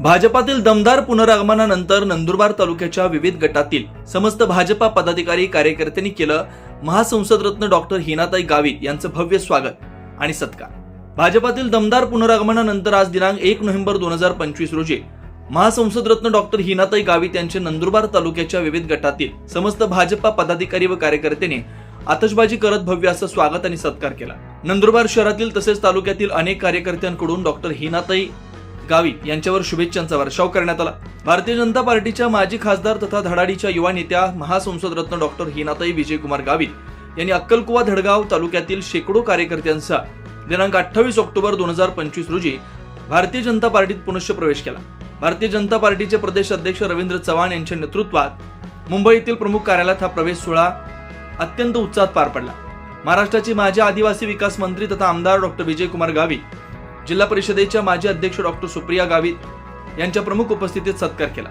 भाजपातील दमदार पुनरागमनानंतर नंदुरबार तालुक्याच्या विविध गटातील समस्त भाजपा पदाधिकारी कार्यकर्त्यांनी केलं महासंसदरत्न डॉक्टर हिनाताई गावित यांचं भव्य स्वागत आणि सत्कार. भाजपातील दमदार पुनरागमनानंतर आज दिनांक एक नोव्हेंबर दोन हजार पंचवीस रोजी महासंसदरत्न डॉक्टर हिनाताई गावित यांचे नंदुरबार तालुक्याच्या विविध गटातील समस्त भाजपा पदाधिकारी व कार्यकर्त्यांनी आतषबाजी करत भव्य असं स्वागत आणि सत्कार केला. नंदुरबार शहरातील तसेच तालुक्यातील अनेक कार्यकर्त्यांकडून डॉक्टर हिनाताई गावित यांच्यावर शुभेच्छांचा वर्षाव करण्यात आला. भारतीय जनता पार्टीच्या माजी खासदार तथा धडाडीच्या युवा नेत्या महासंसदरत्न डॉक्टर हिनाताई विजयकुमार गावित यांनी अक्कलकुवा धडगाव तालुक्यातील शेकडो कार्यकर्त्यांचा दिनांक अठ्ठावीस ऑक्टोबर दोन हजार पंचवीस रोजी भारतीय जनता पार्टीत पुनश्च प्रवेश केला. भारतीय जनता पार्टीचे प्रदेश अध्यक्ष रवींद्र चव्हाण यांच्या नेतृत्वात मुंबईतील प्रमुख कार्यालयात हा प्रवेश सोहळा अत्यंत उत्साहात पार पडला. महाराष्ट्राचे माजी आदिवासी विकास मंत्री तथा आमदार डॉक्टर विजयकुमार गावित जिल्हा परिषदेच्या माजी अध्यक्ष डॉक्टर सुप्रिया गावित यांच्या प्रमुख उपस्थितीत सत्कार केला.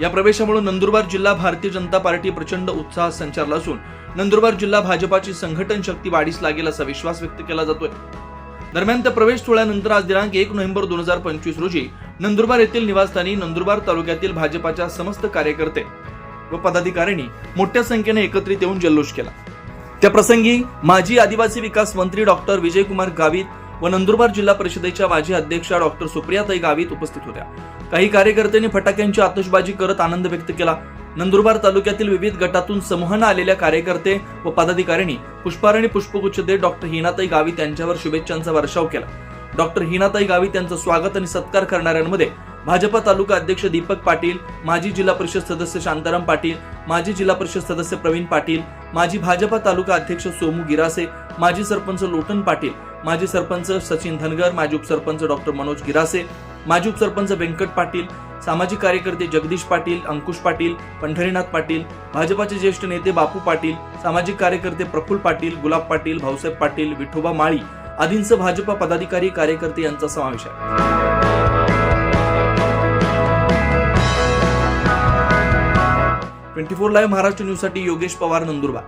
या प्रवेशामुळे नंदुरबार जिल्हा भारतीय जनता पार्टी प्रचंड उत्साहात संचारला असून नंदुरबार जिल्हा भाजपाची संघटन शक्ती वाढीस लागेल असा विश्वास व्यक्त केला जातोय. दरम्यान त्या प्रवेश सोहळ्यानंतर आज दिनांक एक नोव्हेंबर दोन हजार पंचवीस रोजी नंदुरबार येथील निवासस्थानी नंदुरबार तालुक्यातील भाजपाच्या समस्त कार्यकर्ते व पदाधिकाऱ्यांनी मोठ्या संख्येने एकत्रित येऊन जल्लोष केला. त्या प्रसंगी माजी आदिवासी विकास मंत्री डॉक्टर विजयकुमार गावित व नंदुरबार जिल्हा परिषदेच्या माजी अध्यक्षा डॉक्टर सुप्रियाताई गावित उपस्थित होत्या. काही कार्यकर्त्यांनी फटाक्यांची आतषबाजी करत आनंद व्यक्त केला. नंदुरबार तालुक्यातील विविध गटातून समूहानं आलेल्या कार्यकर्ते व पदाधिकाऱ्यांनी पुष्पहार आणि पुष्पगुच्छ देत डॉक्टर हिनाताई गावित यांच्यावर शुभेच्छांचा वर्षाव केला. डॉक्टर हिनाताई गावित यांचं स्वागत आणि सत्कार करणाऱ्यांमध्ये भाजपा तालुका अध्यक्ष दीपक पाटील माजी जिल्हा परिषद सदस्य शांताराम पाटील माजी जिल्हा परिषद सदस्य प्रवीण पाटील माजी भाजपा तालुका अध्यक्ष सोमू गिरासे माजी सरपंच लोटन पाटील माजी सरपंच सचिन धनगर माजी उपसरपंच डॉक्टर मनोज गिरासे माजी उपसरपंच व्यंकट पाटील सामाजिक कार्यकर्ते जगदीश पाटील अंकुश पाटील पंढरीनाथ पाटील भाजपाचे ज्येष्ठ नेते बापू पाटील सामाजिक कार्यकर्ते प्रफुल्ल पाटील गुलाब पाटील भाऊसाहेब पाटील विठोबा माळी आदींसह भाजपा पदाधिकारी कार्यकर्ते यांचा समावेश आहे. ट्वेंटी फोर लाईव्ह महाराष्ट्र न्यूजसाठी योगेश पवार नंदुरबार.